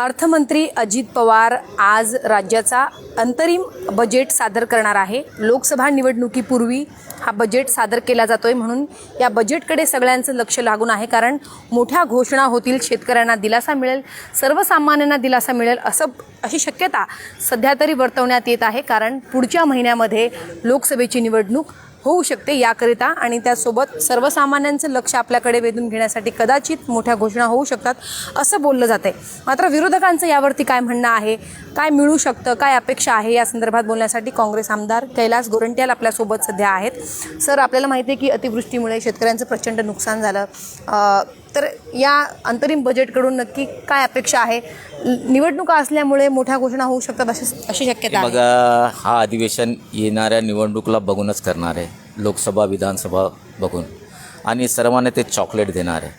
अर्थमंत्री अजित पवार आज राज्याचा अंतरिम बजेट सादर करणार आहे. लोकसभा निवडणुकीपूर्वी हा बजेट सादर केला जातो आहे म्हणून या बजेटकडे सगळ्यांचं लक्ष लागून आहे कारण मोठ्या घोषणा होतील शेतकऱ्यांना दिलासा मिळेल सर्वसामान्यांना दिलासा मिळेल असं अशी शक्यता सध्या तरी वर्तवण्यात येत आहे कारण पुढच्या महिन्यामध्ये लोकसभेची निवडणूक होऊ शकते याकरिता आणि त्यासोबत सर्वसामान्यांचं लक्ष आपल्याकडे वेधून घेण्यासाठी कदाचित मोठ्या घोषणा होऊ शकतात असं बोललं जाते मात्र विरोधकांचं यावरती काय म्हणणं आहे? काय मिळू शकतं? काय अपेक्षा आहे? या संदर्भात बोलण्यासाठी काँग्रेस आमदार कैलास गोरंट्याल आपल्यासोबत सध्या आहेत. सर आपल्याला माहिती आहे की अतिवृष्टीमुळे शेतकऱ्यांचं प्रचंड नुकसान झालं. तर या अंतरिम बजेटकडून नक्की काय अपेक्षा आहे? निवडणुका असल्यामुळे मोठ्या घोषणा होऊ शकतात अशी अशी शक्यता आहे. बघा हा अधिवेशन येणाऱ्या निवडणुकीला बघूनच करणार आहे. लोकसभा विधानसभा बघून. आणि सर्वांना ते चॉकलेट देणार आहे.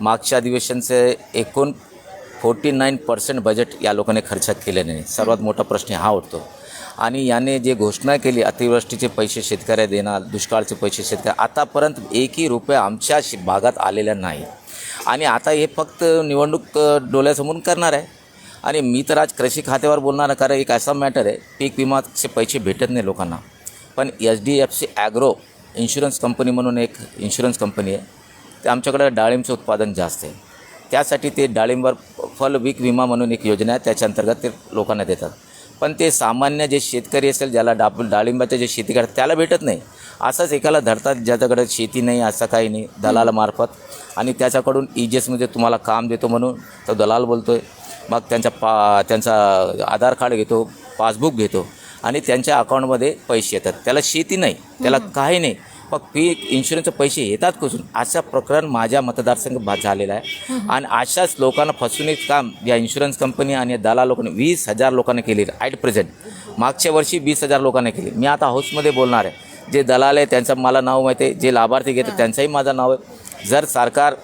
मागच्या अधिवेशनचे एकूण फोर्टी नाईन पर्सेंट बजेट या लोकांनी खर्च केलेले नाही सर्वात मोठा प्रश्न हा उठतो. आणि याने जे घोषणा केली अतिवृष्टीचे पैसे शेतकऱ्या देणार दुष्काळचे पैसे शेतकऱ्या आतापर्यंत एकही रुपये आमच्या भागात आलेला नाही. आणि आता हे फक्त निवडणूक अ, डोळ्यासमोर करणार आहे. आणि मी तर आज कृषी खात्यावर बोलणार कारण एक असा मॅटर आहे पीक विमाचे पैसे भेटत नाही लोकांना. पण H D F C agro insurance company म्हणून एक इन्शुरन्स कंपनी आहे ते आमच्याकडे डाळिंबचं उत्पादन जास्त आहे. त्यासाठी ते डाळिंबर फल वीक विमा म्हणून एक योजना आहे त्याच्या अंतर्गत ते लोकांना देतात. पण ते सामान्य जे शेतकरी असेल ज्याला डा डाळिंबाचे जे शेती करतात त्याला भेटत नाही. असंच एकाला धरतात ज्याच्याकडे शेती नाही असं काही नाही दलालामार्फत. आणि त्याच्याकडून इजेसमध्ये तुम्हाला काम देतो म्हणून तो दलाल बोलतो आहे मग त्यांचा पा त्यांचा आधार कार्ड घेतो पासबुक घेतो आणि त्यांच्या अकाउंटमध्ये पैसे येतात. त्याला शेती नाही त्याला काही नाही. मग पीक इन्शुरन्सचे पैसे येतात कुठून? असं प्रकरण माझ्या मतदारसंघ भा झालेलं आहे. आणि अशाच लोकांना फसवणूक काम या इन्शुरन्स कंपनी आणि दलाल लोकांनी वीस हजार लोकांनी केली ॲट प्रेझेंट मागच्या वर्षी वीस हजार लोकांनी केली. मी आता हाऊसमध्ये बोलणार आहे. जे दलाल आहे त्यांचं मला नाव माहिती आहे. जे लाभार्थी घेतात त्यांचंही माझं नाव आहे. जर सरकार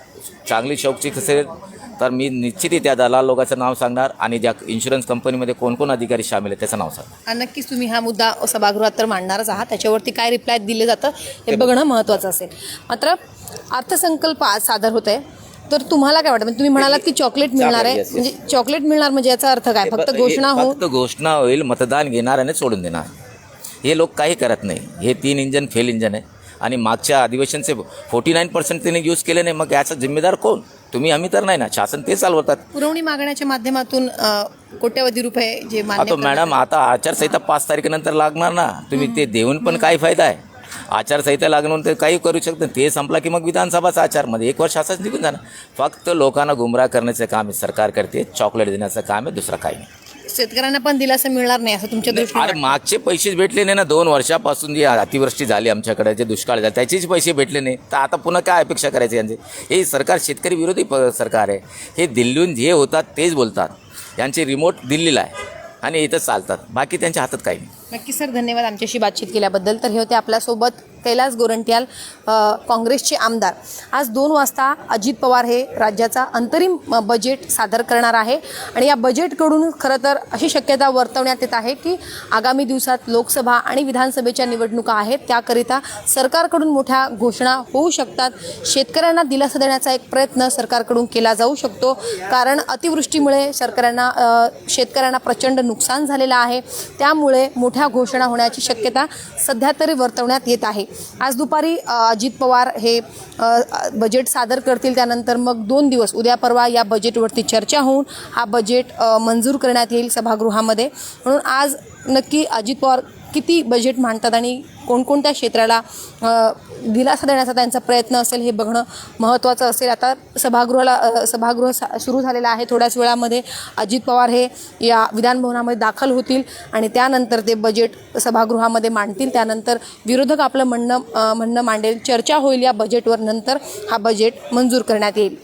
चांगली शौक्षिक असेल तर मी निश्चितही त्या दलाल लोकांचं नाव सांगणार आणि ज्या इन्शुरन्स कंपनीमध्ये कोण कोण अधिकारी सामील आहेत त्याचं नाव सांगणार. आणि नक्कीच तुम्ही हा मुद्दा सभागृहात तर मांडणारच आहात. त्याच्यावरती काय रिप्लाय दिले जातं हे बघणं महत्त्वाचं असेल. मात्र अर्थसंकल्प आज सादर होत आहे तर तुम्हाला काय वाटतं? म्हणजे तुम्ही म्हणालात की चॉकलेट मिळणार आहे. म्हणजे चॉकलेट मिळणार म्हणजे याचा अर्थ काय? फक्त घोषणा हो फक्त घोषणा होईल मतदान घेणार आणि सोडून देणार. हे लोक काही करत नाही. हे तीन इंजन फेल इंजन आहे. आणि मागच्या अधिवेशनचे फोर्टी नाईन पर्सेंट त्यांनी यूज केले नाही. मग याचा जिम्मेदार कोण? तुम्ही आम्ही तर नाही ना. शासन ते चालवतात. पुरवणी मागण्याच्या माध्यमातून अ, कोट्यवधी रुपये जे मान्य आता मॅडम आता आचारसंहिता पाच तारखेनंतर लागणार ना. तुम्ही ते देऊन पण काय फायदा आहे? आचारसंहिता लागून तर काही करू शकत नाही. ते संपला की मग विधानसभाचा आचारमध्ये एक वर्ष असंच निघून जाणार. फक्त लोकांना गुमराह करण्याचं काम आहे सरकार करते. चॉकलेट देण्याचं काम आहे दुसरं काही नाही. शेतकऱ्यांना पण दिलासा मिळणार नाही असं तुमच्या दृष्टीने अरे मागचे पैसेच भेटले नाही ना दोन वर्षापासून जी अतिवृष्टी झाली आमच्याकडे जे दुष्काळ झाले त्याचेच पैसे भेटले नाही. तर आता पुन्हा काय अपेक्षा करायची यांचे? हे सरकार शेतकरी विरोधी प सरकार आहे. हे दिल्लीहून जे होतात तेच बोलतात. यांचे रिमोट दिल्लीला आहे आणि इथं चालतात. बाकी त्यांच्या हातात काही नाही. नक्की सर धन्यवाद आमच्याशी बातचीत केल्याबद्दल. तर हे होते आपल्यासोबत कैलास गोरंट्याल काँग्रेसचे आमदार. आज दोन वाजता अजित पवार हे राज्याचा अंतरिम बजेट सादर करणार आहे. आणि या बजेटकडून खरं तर अशी शक्यता वर्तवण्यात येत आहे की आगामी दिवसात लोकसभा आणि विधानसभेच्या निवडणुका आहेत. त्याकरिता सरकारकडून मोठ्या घोषणा होऊ शकतात. शेतकऱ्यांना दिलासा देण्याचा एक प्रयत्न सरकारकडून केला जाऊ शकतो. कारण अतिवृष्टीमुळे सरकारांना शेतकऱ्यांना प्रचंड नुकसान झालेलं आहे. त्यामुळे मोठ्या घोषणा होण्याची शक्यता सध्या तरी वर्तवण्यात येत आहे. आज दुपारी अजित पवार हे बजेट सादर करतील त्यानंतर मग दोन दिवस उद्या परवा या बजेटवरती चर्चा होऊन हा बजेट मंजूर करण्यात येईल सभागृहामध्ये. म्हणून आज नक्की अजित पवार किती बजेट मांडतात आणि कोणकोणत्या क्षेत्राला दिलासा देण्याचा त्यांचा प्रयत्न असेल हे बघणं महत्त्वाचं असेल. आता सभागृहाला सभागृह सा सुरू झालेलं आहे. थोड्याच वेळामध्ये अजित पवार हे या विधानभवनामध्ये दाखल होतील आणि त्यानंतर ते बजेट सभागृहामध्ये मांडतील. त्यानंतर विरोधक आपलं म्हणणं म्हणणं मांडेल. चर्चा होईल या बजेटवर नंतर हा बजेट मंजूर करण्यात येईल.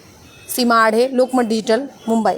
सीमा आढे लोकमत डिजिटल मुंबई.